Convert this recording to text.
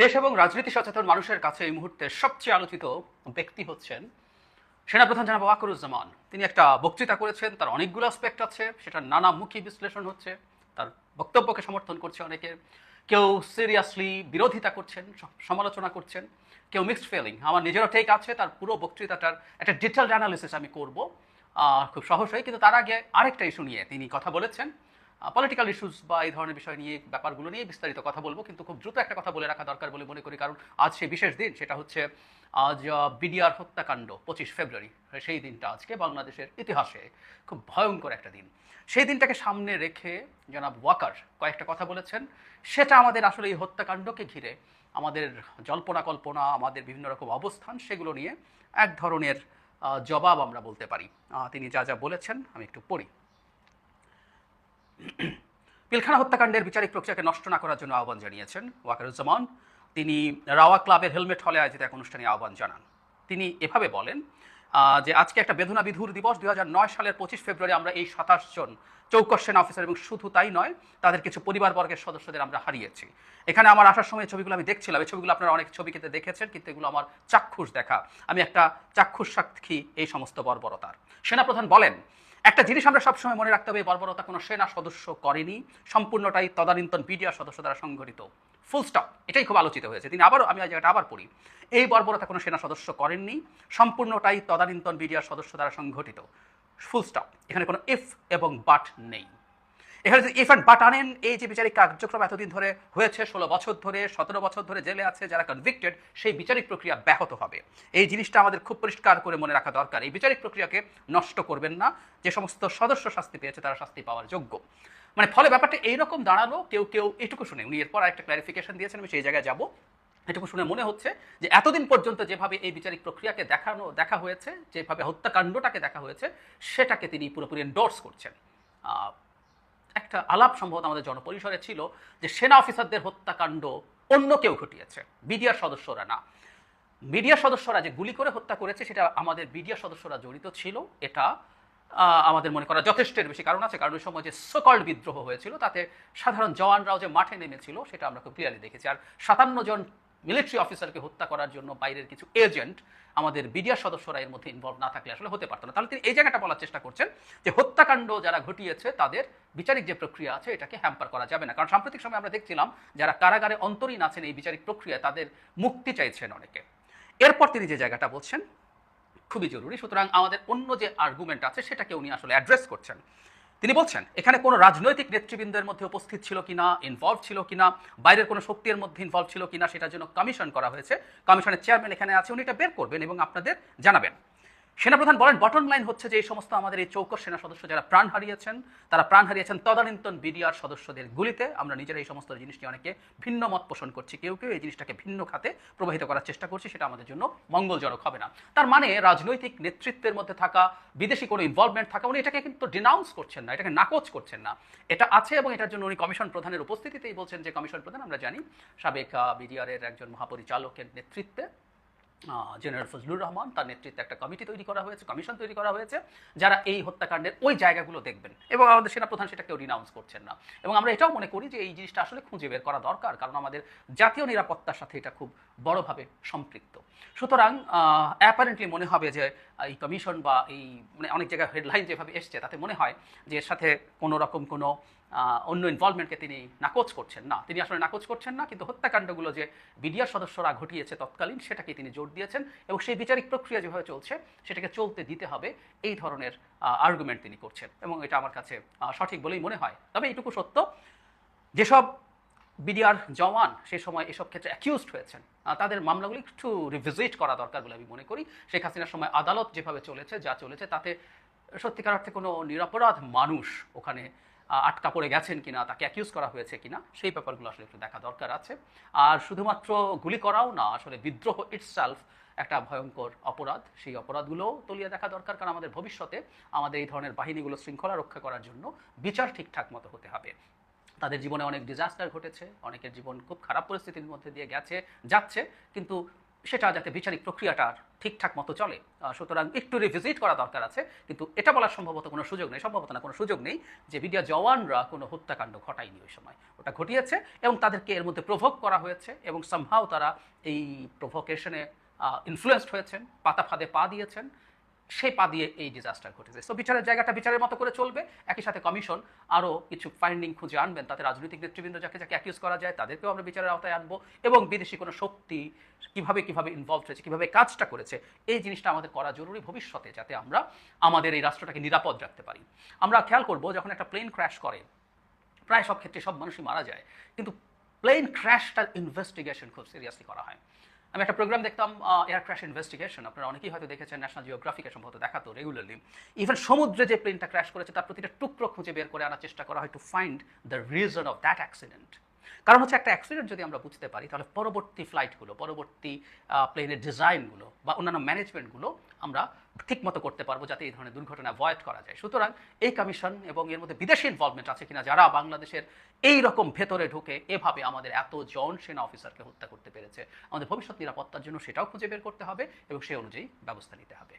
দেশ এবং রাজনীতি সচেতন মানুষের কাছে এই মুহূর্তে সবচেয়ে আলোচিত ব্যক্তি হচ্ছেন সেনাপ্রধান জনাব ওয়াকরুজ্জামান। তিনি একটা বক্তৃতা করেছেন, তার অনেকগুলো অ্যাসপেক্ট আছে সেটা নানামুখী বিশ্লেষণ হচ্ছে, তার বক্তব্যকে সমর্থন করছে অনেকে। কেউ সিরিয়াসলি বিরোধিতা করছেন সমালোচনা করছেন, কেউ মিক্সড ফিলিং আমার নিজেরও টেক আছে, তার পুরো বক্তৃতাটার একটা ডিটেলড অ্যানালিসিস আমি করব। খুব সহজেই কিন্তু তার আগে আরেকটা ইস্যু নিয়ে তিনি কথা বলেছেন। পলিটিক্যাল ইস্যুস বা এই ধরনের বিষয় নিয়ে, ব্যাপারগুলো নিয়ে বিস্তারিত কথা বলব, কিন্তু খুব দ্রুত একটা কথা বলে রাখা দরকার বলে মনে করি, কারণ আজ সেই বিশেষ দিন, সেটা হচ্ছে আজ বিডিআর হত্যাকাণ্ড, পঁচিশ ফেব্রুয়ারি, সেই দিনটা আজকে বাংলাদেশের ইতিহাসে খুব ভয়ঙ্কর একটা দিন। সেই দিনটাকে সামনে রেখে জনাব ওয়াকার কয়েকটা কথা বলেছেন। সেটা আমাদের আসলে এই হত্যাকাণ্ডকে ঘিরে, আমাদের জল্পনা কল্পনা, আমাদের বিভিন্ন রকম অবস্থান, সেগুলো নিয়ে এক ধরনের জবাব আমরা বলতে পারি। তিনি যা যা বলেছেন আমি একটু পড়ি। পিলখানা হত্যাকাণ্ডের বিচারিক প্রক্রিয়াকে নষ্ট না করার জন্য আহ্বান জানিয়েছেন ওয়াকারুজ্জামান। তিনি রাওয়া ক্লাবের হেলমেট হলে আয়োজিত এক অনুষ্ঠানে আহ্বান জানান। তিনি এভাবে বলেন যে আজকে একটা বেদনা বিধুর দিবস। দু হাজার নয় সালের পঁচিশ ফেব্রুয়ারি আমরা এই সাতাশ জন চৌকস সেনা অফিসার এবং শুধু তাই নয়, তাদের কিছু পরিবারবর্গের সদস্যদের আমরা হারিয়েছি। এখানে আমার আসার সময় ছবিগুলো আমি দেখছিলাম। এই ছবিগুলো আপনারা অনেক ছবিতে দেখেছেন, কিন্তু এগুলো আমার চাক্ষুষ দেখা। আমি একটা চাক্ষুষ সাক্ষী এই সমস্ত বর্বরতার। সেনাপ্রধান বলেন একটা জিনিস আমরা সবসময় মনে রাখতে হবে বর্বরতা কোনো সেনা সদস্য করেনি। সম্পূর্ণটাই তদানীন্তন বিডিআর সদস্য দ্বারা সংগঠিত ফুল স্টপ এটাই খুব আলোচিত হয়েছে। তিনি আবারও, আমি জায়গাটা আবার পড়ি। এই বর্বরতা কোনো সেনা সদস্য করেননি, সম্পূর্ণটাই তদানীন্তন বিডিআর সদস্য দ্বারা সংগঠিত ফুল স্টপ এখানে কোনো ইফ এবং বাট নেই। এখানে বাট আনেন এই যে বিচারিক কার্যক্রম এতদিন ধরে হয়েছে, ষোলো বছর ধরে, সতেরো বছর ধরে জেলে আছে, যারা কনভিক্টেড সেই বিচারিক প্রক্রিয়া ব্যাহত হবে। এই জিনিসটা আমাদের খুব পরিষ্কার করে মনে রাখা দরকার। এই বিচারিক প্রক্রিয়াকে নষ্ট করবেন না। যে সমস্ত সদস্য শাস্তি পেয়েছে, তারা শাস্তি পাওয়ার যোগ্য। মানে ফলে ব্যাপারটা এইরকম দাঁড়াল, কেউ কেউ এটুকু শুনে। উনি এরপর আরেকটা ক্লারিফিকেশন দিয়েছেন, আমি সেই জায়গায় যাব। এটুকু শুনে মনে হচ্ছে যে এতদিন পর্যন্ত যেভাবে এই বিচারিক প্রক্রিয়াকে দেখানো, দেখা হয়েছে, যেভাবে হত্যাকাণ্ডটাকে দেখা হয়েছে, সেটাকে তিনি পুরোপুরি এন্ডোর্স করছেন। একটা আলাপ সম্ভবত আমাদের জনপরিসরে ছিল যে সেনা অফিসারদের হত্যাকাণ্ড অন্য কেউ ঘটিয়েছে, বিডিআর সদস্যরা না। মিডিয়ার সদস্যরা যে গুলি করে হত্যা করেছে, সেটা আমাদের বিডিআর সদস্যরা জড়িত ছিল। এটা আমাদের মনে করা যথেষ্টের বেশি কারণ আছে, কারণ ওই সময় যে সকল্ড বিদ্রোহ হয়েছিল, তাতে সাধারণ জওয়ানরাও যে মাঠে নেমেছিল, সেটা আমরা খুব ক্লিয়ারলি দেখেছি। আর সাতান্ন জন মিলিটারি অফিসারকে হত্যা করার জন্য বাইরের কিছু এজেন্ট আমাদের বিডিআর সদস্যরা এর মধ্যে ইনভলভ না থাকলে আসলে হতে পারতো না। তাহলে তিনি এই জায়গাটা বলার চেষ্টা করছেন যে হত্যাকাণ্ড যারা ঘটিয়েছে, তাদের বিচারিক যে প্রক্রিয়া আছে, এটাকে হ্যাম্পার করা যাবে না। কারণ সাম্প্রতিক সময় আমরা দেখছিলাম যারা কারাগারে অন্তরীণ আছেন এই বিচারিক প্রক্রিয়ায় তাদের মুক্তি চাইছেন অনেকে। এরপর তিনি যে জায়গাটা বলছেন, খুবই জরুরি। সুতরাং আমাদের অন্য যে আর্গুমেন্ট আছে, সেটাকে উনি আসলে অ্যাড্রেস করছেন। তিনি বলছেন, এখানে কোনো রাজনৈতিক নেতৃবৃন্দের মধ্যে উপস্থিত ছিল কিনা ইনভলভ ছিল কিনা, বাইরের কোনো শক্তির মধ্যে ইনভলভ ছিল কিনা সেটার জন্য কমিশন করা হয়েছে। কমিশনের চেয়ারম্যান এখানে আছে, উনি এটা বের করবেন এবং আপনাদের জানাবেন। সেনাপ্রধান বলেন বটম লাইন হচ্ছে যে এই সমস্ত আমাদের এই চৌকস সেনা সদস্য যারা প্রাণ হারিয়েছেন, তারা প্রাণ হারিয়েছেন তদানীন্তন বিডিআর সদস্যদের গুলিতে। আমরা নিজেরা এই সমস্ত জিনিসটি অনেকে ভিন্ন মত পোষণ করছি। কেউ কেউ এই জিনিসটাকে ভিন্ন খাতে প্রবাহিত করার চেষ্টা করছি, সেটা আমাদের জন্য মঙ্গলজনক হবে না। তার মানে রাজনৈতিক নেতৃত্বের মধ্যে থাকা, বিদেশি কোনো ইনভলভমেন্ট থাকা, উনি এটাকে কিন্তু ডিনাউন্স করছেন না, এটাকে নাকচ করছেন না। এটা আছে এবং এটার জন্য উনি কমিশন প্রধানের উপস্থিতিতেই বলছেন যে, কমিশন প্রধান, আমরা জানি সাবেক বিডিআরের একজন মহাপরিচালকের নেতৃত্বে জেনারেল ফজলুর রহমান, তার নেতৃত্বে একটা কমিটি তৈরি করা হয়েছে, কমিশন তৈরি করা হয়েছে, যারা এই হত্যাকাণ্ডের ওই জায়গাগুলো দেখবেন। এবং আমাদের সেনাপ্রধান সেটা কেউ রিনাউন্স করছেন না। এবং আমরা এটাও মনে করি যে এই জিনিসটা আসলে খুঁজে বের করা দরকার, কারণ আমাদের জাতীয় নিরাপত্তার সাথে এটা খুব বড়ভাবে সম্পৃক্ত। সুতরাং অ্যাপারেন্টলি মনে হবে যে এই কমিশন বা এই মানে অনেক জায়গায় হেডলাইন যেভাবে এসছে, তাতে মনে হয় যে এর সাথে কোনো রকম কোনো অন্য ইনভলভমেন্টকে তিনি নাকচ করছেন না। তিনি আসলে নাকচ করছেন না, কিন্তু হত্যাকাণ্ডগুলো যে বিডিআর সদস্যরা ঘটিয়েছে তৎকালীন, সেটাকে তিনি জোর দিয়েছেন এবং সেই বিচারিক প্রক্রিয়া যেভাবে চলছে, সেটাকে চলতে দিতে হবে, এই ধরনের আর্গুমেন্ট তিনি করছেন এবং এটা আমার কাছে সঠিক বলেই মনে হয়। তবে এইটুকু সত্য, যেসব বিডিআর জওয়ান সে সময় এসব ক্ষেত্রে অ্যাকিউজড হয়েছেন তাদের মামলাগুলি একটু রিভিজিট করা দরকার বলে আমি মনে করি। শেখ হাসিনার সময় আদালত যেভাবে চলেছে, যা চলেছে, তাতে সত্যিকার অর্থে কোনো নিরপরাধ মানুষ ওখানে আটকা পড়ে গেছেন কিনা, তাকে অ্যাকিউজ করা হয়েছে কিনা, সেই ব্যাপারগুলো আসলে একটু দেখা দরকার আছে। আর শুধুমাত্র গুলি করাও না, আসলে বিদ্রোহ ইটসেলফ একটা ভয়ঙ্কর অপরাধ। সেই অপরাধগুলোও তলিয়ে দেখা দরকার, কারণ আমাদের ভবিষ্যতে আমাদের এই ধরনের বাহিনীগুলো শৃঙ্খলা রক্ষা করার জন্য বিচার ঠিকঠাক মতো হতে হবে। তাদের জীবনে অনেক ডিজাস্টার ঘটেছে, অনেকের জীবন খুব খারাপ পরিস্থিতির মধ্যে দিয়ে গেছে, যাচ্ছে, কিন্তু সেটা যাতে বিচারিক প্রক্রিয়াটা ঠিকঠাক মতো চলে। সুতরাং একটু রিভিজিট করা দরকার আছে, কিন্তু এটা বলার সম্ভবত কোনো সুযোগ নেই, সম্ভবত না, কোনো সুযোগ নেই যে মিডিয়া জওয়ানরা কোনো হত্যাকাণ্ড ঘটায়নি ওই সময়। ওটা ঘটিয়েছে এবং তাদেরকে এর মধ্যে প্রভোগ করা হয়েছে এবং সামহাও তারা এই প্রভোকেশনে ইনফ্লুয়েসড হয়েছেন পাতা ফাঁদে পা দিয়েছেন। সেই পা দিয়ে এই ডিজাস্টার ঘটেছে। সো বিচারের জায়গাটা বিচারের মতো করে চলবে। একই সাথে কমিশন আরও কিছু ফাইন্ডিং খুঁজে আনবেন। তাতে রাজনৈতিক নেতৃবৃন্দ যাকে যাকে অ্যাকিউজ করা যায়, তাদেরকেও আমরা বিচারের আওতায় আনব এবং বিদেশি কোনো শক্তি কীভাবে কীভাবে ইনভলভ হয়েছে কীভাবে কাজটা করেছে, এই জিনিসটা আমাদের করা জরুরি ভবিষ্যতে যাতে আমরা আমাদের এই রাষ্ট্রটাকে নিরাপদ রাখতে পারি। আমরা খেয়াল করব, যখন একটা প্লেন ক্র্যাশ করে, প্রায় সব ক্ষেত্রে সব মানুষই মারা যায়, কিন্তু প্লেন ক্র্যাশটার ইনভেস্টিগেশন খুব সিরিয়াসলি করা হয়। আমি একটা প্রোগ্রাম দেখতাম এয়ার ক্র্যাশ ইনভেস্টিগেশন আপনারা অনেকেই হয়তো দেখেছেন ন্যাশনাল জিওগ্রাফিকে সম্ভবত দেখাতো রেগুলারলি ইভেন সমুদ্রে যে প্লেনটা ক্র্যাশ করেছে, তার প্রতিটা টুকরো খুঁজে বের করে আনার চেষ্টা করা হয় to find the reason of that accident কারণ হচ্ছে একটা অ্যাক্সিডেন্ট যদি আমরা বুঝতে পারি, তাহলে পরবর্তী ফ্লাইটগুলো পরবর্তী প্লেনের ডিজাইনগুলো বা অন্যান্য ম্যানেজমেন্টগুলো আমরা ঠিকমতো করতে পারব যাতে এই ধরনের দুর্ঘটনা অ্যাভয়েড করা যায়। সুতরাং এই কমিশন এবং এর মধ্যে বিদেশি ইনভলভমেন্ট আছে কিনা, যারা বাংলাদেশের এই রকম ভেতরে ঢুকে এভাবে আমাদের এত জন সেনা অফিসারকে হত্যা করতে পেরেছে, আমাদের ভবিষ্যৎ নিরাপত্তার জন্য সেটাও খুঁজে বের করতে হবে এবং সেই অনুযায়ী ব্যবস্থা নিতে হবে।